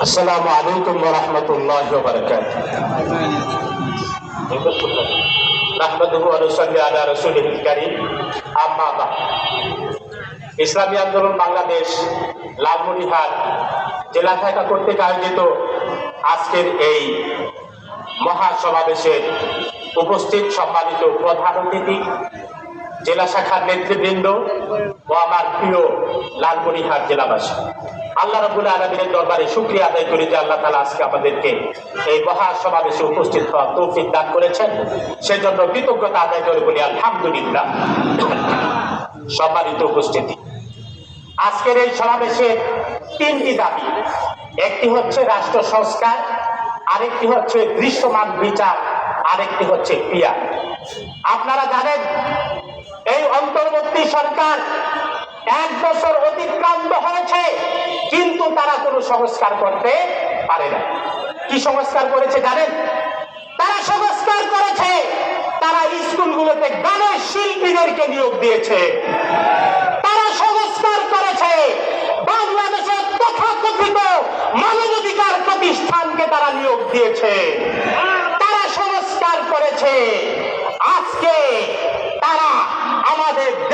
আসসালামু আলাইকুম রাহমাতুল্লাহি ইসলামী আন্দোলন বাংলাদেশ, লালমনিরহাট জেলা শাখা কর্তৃক আয়োজিত আজকের এই মহাসমাবেশের উপস্থিত সম্মানিত প্রধান অতিথি জেলা শাখার নেতৃবৃন্দ ও আমার প্রিয় লালমনিরহাট জেলাবাসী। আল্লাহ রবুল আলমীর দরবারে শুক্রিয়া আদায় করি যে আল্লাহ তালা আজকে আমাদেরকে এই মহা সমাবেশে উপস্থিত হওয়ার তৌফিক দান করেছেন। সেজন্য কৃতজ্ঞতা আদায় করে বলি, আলহামদুলিল্লাহ। সম্মানিত উপস্থিতি। আজকের এই সমাবেশে তিনটি দাবি। একটি হচ্ছে রাষ্ট্র সংস্কার, আরেকটি হচ্ছে দৃশ্যমান বিচার, আরেকটি হচ্ছে ক্রিয়া। আপনারা জানেন এই অন্তর্বর্তী সরকার এক বছর অতিক্রান্ত হয়েছে, কিন্তু তারা কোনো সংস্কার করতে পারে না। কি সংস্কার করেছে জানেন? তারা সংস্কার করেছে, তারা স্কুলগুলোতে গানের শিল্পীদেরকে নিয়োগ দিয়েছে। তারা সংস্কার করেছে, বাংলাদেশের তথাকথিত মানবাধিকার প্রতিষ্ঠানকে তারা নিয়োগ দিয়েছে। তারা সংস্কার করেছে।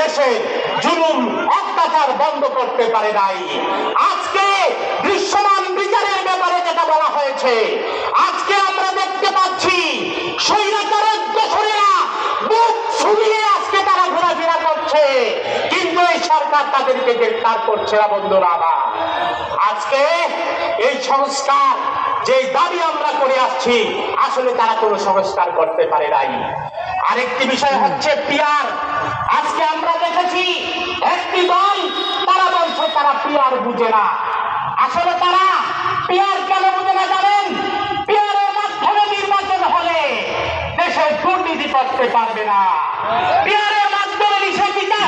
দেশে জুলুম, অত্যাচার বন্ধ করতে পারে নাই। আজকে দৃশ্যমান বিচারের ব্যাপারে যেটা বলা হয়েছে, আজকে আমরা দেখতে পাচ্ছি স্বৈরাচারের দোষরেরা আজকে তারা ঘোরাফেরা করছে। কিন্তু এই সরকার তাদেরকে গ্রেফতার করছে না, বন্ধুরা আমার। আজকে এই সংস্কার যে দাবি আমরা করে আসছি, আসলে তারা কোনো সংস্কার করতে পারে নাই। আরেকটি বিষয় হচ্ছে পিয়ার আজকে আমরা দেখেছি একটি দল তারা বলছে তারা পিয়ার বুঝে না। আসলে তারা পিয়ার কেন বুঝে না জানেন? পিয়ারের মাধ্যমে নির্বাচন হলে দেশের দুর্নীতি করতে পারবে না। পিয়ারের মাধ্যমে নিষেধ বিচার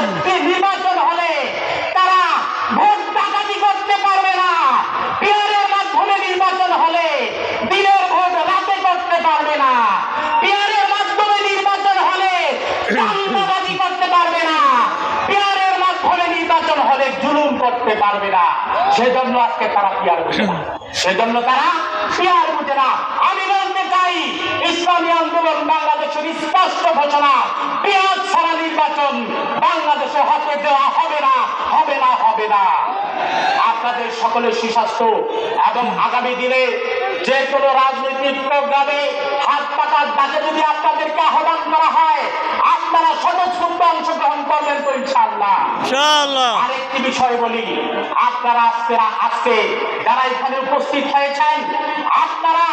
নির্বাচন হলে তারা ভোট ডাকাতি করতে পারবে না পিয়ারের মাধ্যমে নির্বাচন হলে দিনের ভোট রাতে করতে পারবে না পিয়ারের মাধ্যমে নির্বাচন হলে চান্দাবাজি করতে পারবে না পিয়ারের মাধ্যমে নির্বাচন জুলুম করতে পারবে না। সেজন্য আজকে তারা পিয়ার বুঝে না। সেজন্য তারা পিয়ার বুঝে না। আমি বলতে চাই, ইসলামী আন্দোলন বাংলাদেশের স্পষ্ট ঘোষণা, পিয়াজ ছাড়া নির্বাচন বাংলাদেশে হতে দেওয়া হবে না হবে না হবে না। আপনাদের সকলের সুস্বাস্থ্য এবং আগামী দিনে যে কোনো রাজনৈতিক প্রোগ্রামে হাত পাতার ডাকে যদি আপনাদেরকে আহ্বান করা হয় আপনারা স্বতঃস্ফূর্ত অংশগ্রহণ করবেন তো ইনশাআল্লাহ। ইনশাআল্লাহ। আরেকটি বিষয় বলি আপনারা আজকে আজকে যারা এখানে উপস্থিত হয়েছেন আপনারা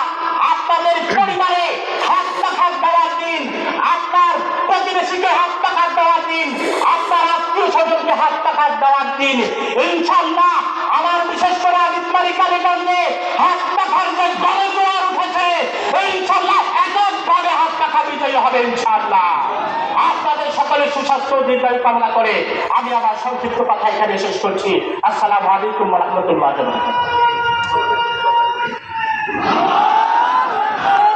আপনাদের পরিবারে হাত পাখার দেওয়ার দিন আপনার প্রতিবেশীকে হাত পাখার দেওয়ার দিন আপনার আত্মীয় স্বজনকে হাত পাখার দেওয়ার দিন ইনশাল্লাহ আমার বিশেষ করে আদিতবাড়ি কালীগঞ্জে হাত পাখার যে উঠেছে ইনশাল্লাহ এককভাবে হাত পাখা বিজয়ী হবে ইনশাল্লাহ আপনাদের সকলের সুস্বাস্থ্য দীর্ঘায়ু কামনা করে আমি আমার সংক্ষিপ্ত কথা এখানে শেষ করছি। আসসালামু আলাইকুম রহমতুল্লাহ